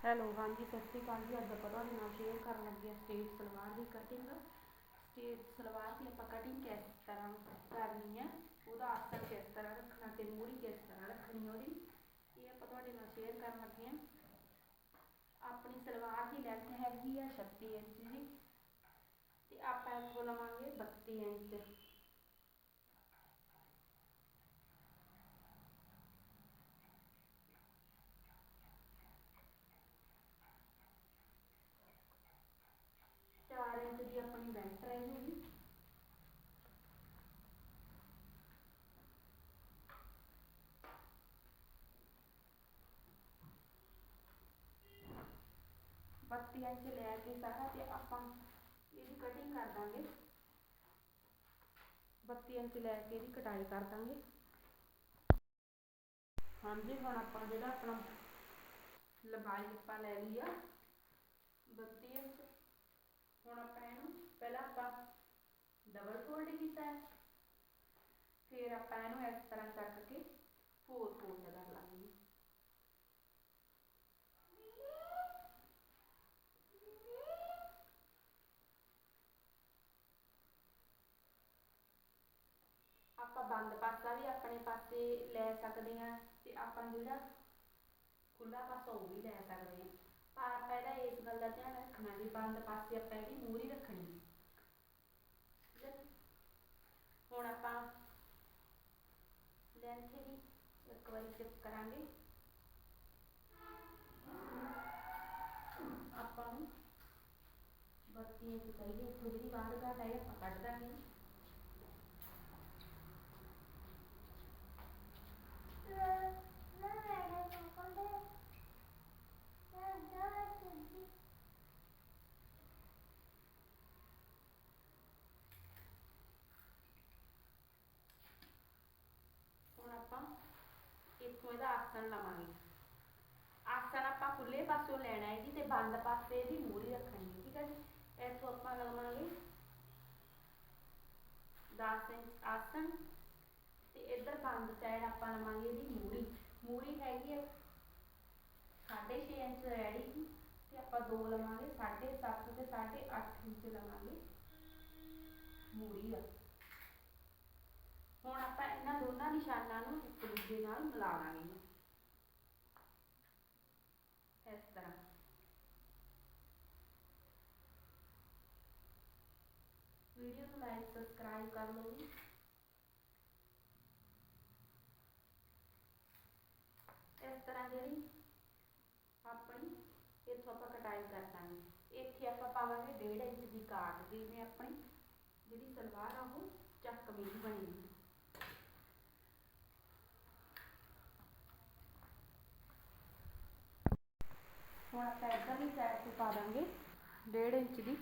Hello, ਹਾਂਜੀ, ਸਤਿ ਸ਼੍ਰੀ ਅਕਾਲ ਜੀ। ਅੱਜ ਆਪਾਂ ਤੁਹਾਡੇ ਨਾਲ ਸ਼ੇਅਰ ਕਰਨ ਲੱਗੇ ਹਾਂ ਸਟੇਟ ਸਲਵਾਰ ਦੀ ਕਟਿੰਗ ਸਟੇਟ ਸਲਵਾਰ ਦੀ ਆਪਾਂ ਕਟਿੰਗ ਕਿਸ ਤਰ੍ਹਾਂ ਕਰਨੀ ਹੈ ਉਹਦਾ ਆਸਣ ਕਿਸ ਤਰ੍ਹਾਂ ਰੱਖਣਾ ਤੇ ਮੂਰੀ ਕਿਸ ਤਰ੍ਹਾਂ ਰੱਖਣੀ ਉਹਦੀ, ਇਹ ਆਪਾਂ ਤੁਹਾਡੇ ਨਾਲ ਸ਼ੇਅਰ ਕਰਨ ਲੱਗੇ ਹਾਂ। ਆਪਣੀ ਸਲਵਾਰ ਦੀ ਲੈਂਥ ਹੈਗੀ ਆ 36 ਇੰਚ ਦੀ, ਤੇ ਆਪਾਂ ਇਸ ਇੱਥੋਂ ਲਵਾਂਗੇ 32 ਇੰਚ ਚਾਰ ਇੰਚ ਦੀ ਆਪਣੀ ਬੈਂਟ ਬੱਤੀ ਇੰਚ ਲੈ ਕੇ ਸਾਰਾ ਤੇ ਆਪਾਂ ਇਹਦੀ ਕਟਿੰਗ ਕਰ ਦਾਂਗੇ। 32 ਇੰਚ ਲੈ ਕੇ ਇਹਦੀ ਕਟਾਈ ਕਰ ਦਾਂਗੇ। ਹਾਂਜੀ, ਹੁਣ ਆਪਾਂ ਜਿਹੜਾ ਆਪਣਾ ਲੰਬਾਈ ਆਪਾਂ ਲੈ ਲਈ ਆ 32 ਇੰਚ ਹੁਣ ਆਪਾਂ ਇਹਨੂੰ ਪਹਿਲਾਂ ਆਪਾਂ ਡਬਲ ਫੋਲਡ ਕੀਤਾ ਹੈ। ਫਿਰ ਆਪਾਂ ਇਹਨੂੰ ਇਸ ਤਰ੍ਹਾਂ ਚੱਕ ਕੇ ਫੋਰ ਫੋਲਡ ਕਰ ਲਾਂਗੇ। ਆਪਾਂ ਬੰਦ ਪਾਸਾ ਵੀ ਆਪਣੇ ਪਾਸੇ ਲੈ ਸਕਦੇ ਹਾਂ ਤੇ ਆਪਾਂ ਜਿਹੜਾ ਖੁੱਲਾ ਪਾਸਾ ਉਹ ਵੀ ਲੈ ਸਕਦੇ ਹਾਂ। ਪਰ ਆਪਾਂ ਇਹਦਾ ਇਸ ਗੱਲ ਦਾ ਧਿਆਨ ਰੱਖਣਾ ਵੀ ਬੰਦ ਪਾਸੇ ਆਪਾਂ ਇਹਦੀ ਮੂਰੀ ਰੱਖਣੀ ਹੁਣ ਆਪਾਂ ਲੈਂਥ ਦੀ ਇੱਕ ਵਾਰੀ ਚੈੱਕ ਕਰਾਂਗੇ। ਆਪਾਂ ਨੂੰ 32 ਇੰਚ ਚਾਹੀਦੀ ਇੱਥੋਂ ਜਿਹੜੀ ਬਾਹਰ ਘਾਟ ਹੈ ਆਪਾਂ ਕੱਢ ਦਾਂਗੇ ਹੁਣ ਆਪਾਂ ਇੱਥੋਂ ਇਹਦਾ ਆਸਣ ਲਵਾਂਗੇ। ਆਸਣ ਆਪਾਂ ਖੁੱਲੇ ਪਾਸਿਓਂ ਲੈਣਾ ਹੈ ਜੀ ਤੇ ਬੰਦ ਪਾਸੇ ਦੀ ਮੂਰੀ ਰੱਖਣੀ ਹੈ, ਠੀਕ ਹੈ ਜੀ? ਇੱਥੋਂ ਆਪਾਂ ਲਵਾਂਗੇ। 10 ਇੰਚ ਆਸਣ ਤੇ ਇੱਧਰ ਬੰਦ ਸਾਈਡ ਆਪਾਂ ਲਵਾਂਗੇ ਇਹਦੀ ਮੂਰੀ ਮੂਰੀ ਹੈਗੀ ਹੈ 6.5 ਇੰਚ ਰੈਡੀ ਤੇ ਆਪਾਂ ਦੋ ਲਵਾਂਗੇ 7.5 ਤੇ 8.5 ਇੰਚ ਲਵਾਂਗੇ ਮੂਰੀ ਆ। ਹੁਣ ਆਪਾਂ ਇਹਨਾਂ ਦੋਨਾਂ ਨਿਸ਼ਾਨਾਂ ਨੂੰ ਇੱਕ ਦੂਜੇ ਨਾਲ ਮਿਲਾ ਲਾਂਗੇ ਇਸ ਤਰ੍ਹਾਂ ਵੀਡੀਓ ਨੂੰ ਲਾਈਕ ਸਬਸਕ੍ਰਾਈਬ ਕਰ ਲਓ ਜੀ ਇਸ ਤਰ੍ਹਾਂ ਜਿਹੜੀ ਆਪਣੀ ਇੱਥੋਂ ਆਪਾਂ ਕਟਾਈ ਕਰ ਦਾਂਗੇ ਇੱਥੇ ਆਪਾਂ ਪਾਵਾਂਗੇ 1.5 ਇੰਚ ਦੀ ਕਾਟ ਜਿਵੇਂ ਆਪਣੀ ਜਿਹੜੀ ਸਲਵਾਰ ਆ ਉਹ ਚੱਕਵੀਂ ਦੀ ਬਣੀ ਹੁਣ ਆਪਾਂ ਇੱਧਰਲੀ ਸਾਈਡ ਤੇ ਪਾ ਦਾਂਗੇ 1.5 ਇੰਚ ਦੀ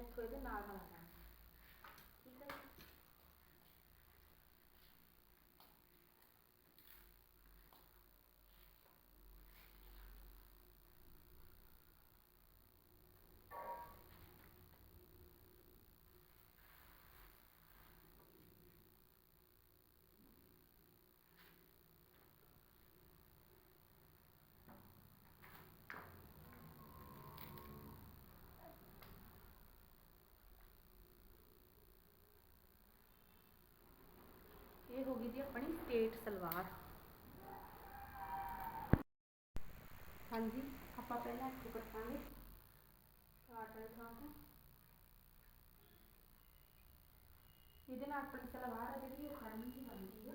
ਕਾਟ ਇੱਥੋਂ ਇਹਦੇ ਨਾਲ ਮਿਲਾ ਠੀਕ ਹੈ ਇਹ ਹੋ ਗਈ ਜੀ ਆਪਣੀ ਸਟੇਟ ਸਲਵਾਰ। ਹਾਂਜੀ ਆਪਾਂ ਪਹਿਲਾਂ ਇੱਥੋਂ ਕੱਟਾਂਗੇ ਕਾਟਨ ਥਾਂ ਤੋਂ ਇਹਦੇ ਨਾਲ ਆਪਣੀ ਸਲਵਾਰ ਆ ਜਿਹੜੀ ਉਹ ਖੜਨੀ ਹੀ ਬਣਦੀ ਆ।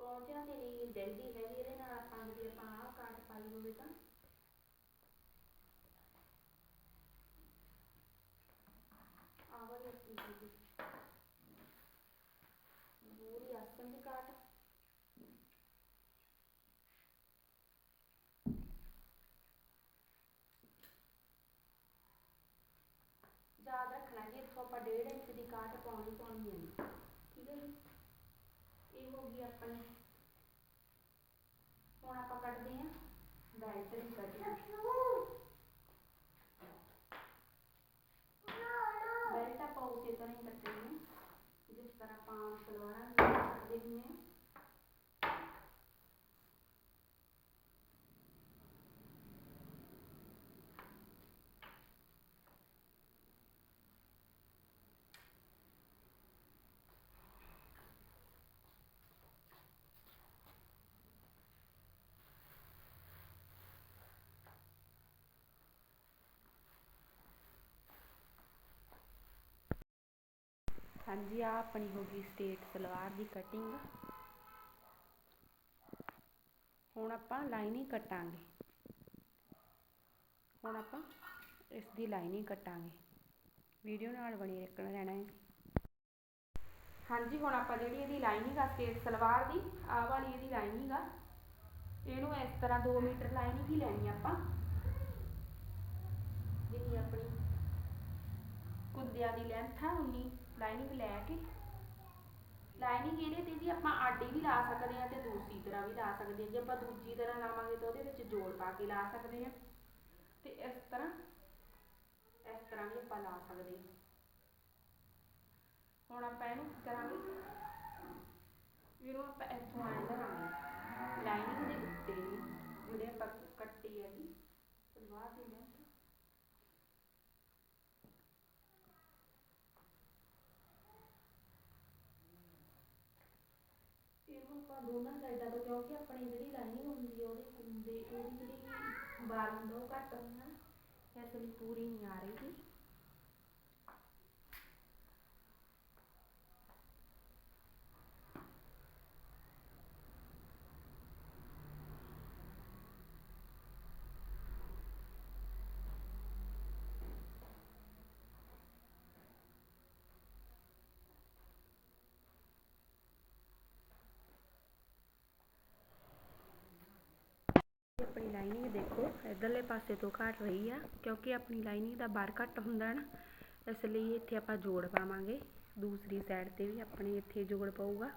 ਪੌਂਚਿਆਂ ਤੇ ਰੀਲ ਜਲਦੀ ਹੈਗੀ ਇਹਦੇ ਨਾਲ ਆਪਾਂ ਜੇ ਆਪਾਂ ਆਹ ਕਾਟ ਪਾਈ ਹੋਵੇ ਤਾਂ ਆਵਰ ਰੱਖੀ ਸੀ ਪੂਰੀ ਆਸਨ ਦੀ ਕਾਟ। ਯਾਦ ਰੱਖਣਾ ਜੀ ਇੱਥੋਂ ਆਪਾਂ 1.5 ਇੰਚ ਦੀ ਕਾਟ ਪਾਉਣੀ ਪਾਉਣੀ ਹੈ। ਠੀਕ ਹੈ ਜੀ? ਇਹ ਹੋ ਗਈ ਆਪਣੀ। ਬੈਲਟ ਦੀ ਕਟਿੰਗ ਬੈਲਟ ਆਪਾਂ ਉਸੇ ਤਰ੍ਹਾਂ ਹੀ ਕੱਟਣੀ ਹੈ। ਜਿਸ ਤਰ੍ਹਾਂ ਆਪਾਂ ਆਮ ਸਲਵਾਰਾਂ ਹਾਂਜੀ ਆ ਆਪਣੀ ਹੋ ਗਈ ਸਟੇਟ ਸਲਵਾਰ ਦੀ ਕਟਿੰਗ ਹੁਣ ਆਪਾਂ ਲਾਈਨਿੰਗ ਕੱਟਾਂਗੇ। ਹੁਣ ਆਪਾਂ ਇਸ ਦੀ ਲਾਈਨਿੰਗ ਕੱਟਾਂਗੇ। ਵੀਡੀਓ ਨਾਲ ਬਣੀ ਰੱਖਣਾ ਰਹਿਣਾ ਹੈ। ਹਾਂਜੀ, ਹੁਣ ਆਪਾਂ ਜਿਹੜੀ ਇਹਦੀ ਲਾਈਨਿੰਗ ਆ ਸਟੇਟ ਸਲਵਾਰ ਦੀ, ਆਹ ਵਾਲੀ ਇਹਦੀ ਲਾਈਨਿੰਗ ਆ ਇਹਨੂੰ ਇਸ ਤਰ੍ਹਾਂ 2 ਮੀਟਰ ਲਾਈਨਿੰਗ ਹੀ ਲੈਣੀ ਆਪਾਂ। ਜਿਹੜੀ ਆਪਣੀ ਕੁੰਦਿਆਂ ਦੀ ਲੈਂਥ ਆ, ਉਨੀ। ਲਾਈਨਿੰਗ ਲੈ ਕੇ। ਲਾਈਨਿੰਗ ਇਹਦੇ ਤੇ ਜੀ ਆਪਾਂ ਆਡੀ ਵੀ ਲਾ ਸਕਦੇ ਹਾਂ ਤੇ ਦੂਸਰੀ ਤਰ੍ਹਾਂ ਵੀ ਲਾ ਸਕਦੇ ਹਾਂ। ਜੇ ਆਪਾਂ ਦੂਜੀ ਤਰ੍ਹਾਂ ਲਾਵਾਂਗੇ ਤਾਂ ਉਹਦੇ ਵਿੱਚ ਜੋੜ ਪਾ ਕੇ ਲਾ ਸਕਦੇ ਹਾਂ। ਤੇ ਇਸ ਤਰ੍ਹਾਂ ਇਸ ਤਰ੍ਹਾਂ ਵੀ ਆਪਾਂ ਲਾ ਸਕਦੇ ਹਾਂ। ਹੁਣ ਆਪਾਂ ਇਹਨੂੰ ਕੀ ਕਰਾਂਗੇ? ਇਹਨੂੰ ਆਪਾਂ ਇੱਥੋਂ ਐਂ ਧਰਾਂਗੇ ਲਾਈਨਿੰਗ ਦੇ ਉੱਤੇ ਜਿਹੜੇ ਆਪਾਂ ਕੱਟੀ ਹੈਗੀ ਸਲਵਾਰ ਦੀ ਲੈਂਥ ਇਹਨੂੰ ਆਪਾਂ ਦੋਨਾਂ ਸਾਈਡਾਂ ਤੋਂ ਕਿਉਂਕਿ ਆਪਣੀ ਜਿਹੜੀ ਲਾਈਨਿੰਗ ਹੁੰਦੀ ਹੈ ਉਹਦੇ ਕੁੰਦੇ ਉਹਦੀ ਜਿਹੜੀ ਬਾਲ ਹੁੰਦਾ, ਉਹ ਘੱਟ ਹੁੰਦਾ ਇਸ ਲਈ ਪੂਰੀ ਨਹੀਂ ਆ ਰਹੀ ਜੀ ਆਪਣੀ ਲਾਈਨਿੰਗ ਦੇਖੋ, ਇਧਰਲੇ ਪਾਸੇ ਤੋਂ ਘਟ ਰਹੀ ਆ, ਕਿਉਂਕਿ ਆਪਣੀ ਲਾਈਨਿੰਗ ਦਾ ਬਾਹਰ ਘੱਟ ਹੁੰਦਾ ਨਾ, ਇਸ ਲਈ ਇੱਥੇ ਆਪਾਂ ਜੋੜ ਪਾਵਾਂਗੇ। ਦੂਸਰੀ ਸਾਈਡ ਤੇ ਵੀ ਆਪਣੇ ਇੱਥੇ ਜੋੜ ਪਊਗਾ।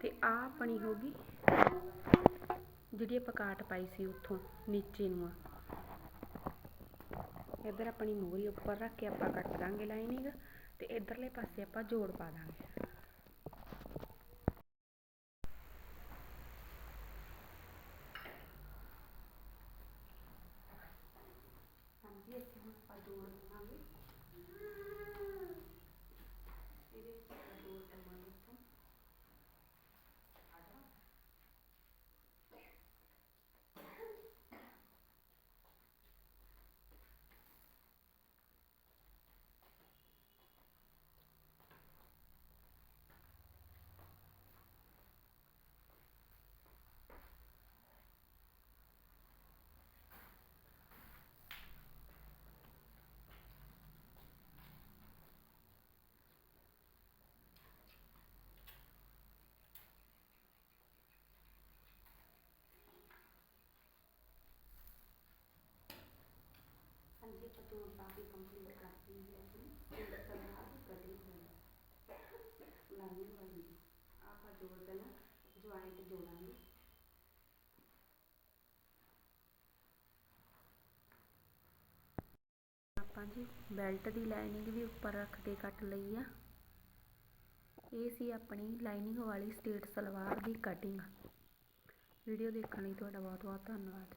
ਤੇ ਆ ਆਪਣੀ ਹੋ ਗਈ ਜਿਹੜੀ ਆਪਾਂ ਕਾਟ ਪਾਈ ਸੀ ਉੱਥੋਂ, ਨੀਚੇ ਨੂੰ ਆ। ਇੱਧਰ ਆਪਣੀ ਮੂਰੀ ਉੱਪਰ ਰੱਖ ਕੇ ਆਪਾਂ ਕੱਟ ਦਾਂਗੇ ਲਾਈਨਿੰਗ ਤੇ ਇਧਰਲੇ ਪਾਸੇ ਆਪਾਂ ਜੋੜ ਪਾ ਦਾਂਗੇ ਹਾਂਜੀ ਇੱਥੇ ਹੁਣ ਆਪਾਂ ਜੋੜ ਪਾਵਾਂਗੇ ਇਹਦੇ ਵਿੱਚ ਆਪਾਂ ਜੋੜ ਪਾਵਾਂਗੇ ਇੱਥੋਂ ਹਾਂਜੀ, ਆਪਾਂ ਜੋੜ ਕੰਪਲੀਟ ਕਰਤੀ ਹੈ ਆਪਣੀ। ਜੋੜ ਸਲਵਾਰ ਦੀ ਕਟਿੰਗ ਵਾਲੀ ਆਪਾਂ ਜੋੜ ਪਹਿਲਾਂ ਜੁਆਇੰਟ ਜੋੜਾਂਗੇ। ਆਪਾਂ ਜੀ ਬੈਲਟ ਦੀ ਲਾਈਨਿੰਗ ਵੀ ਉੱਪਰ ਰੱਖ ਕੇ ਕੱਟ ਲਈ ਆ। ਇਹ ਸੀ ਆਪਣੀ ਲਾਈਨਿੰਗ ਵਾਲੀ ਸਟੇਟ ਸਲਵਾਰ ਦੀ ਕਟਿੰਗ ਵੀਡੀਓ ਦੇਖਣ ਲਈ ਤੁਹਾਡਾ ਬਹੁਤ ਬਹੁਤ ਧੰਨਵਾਦ।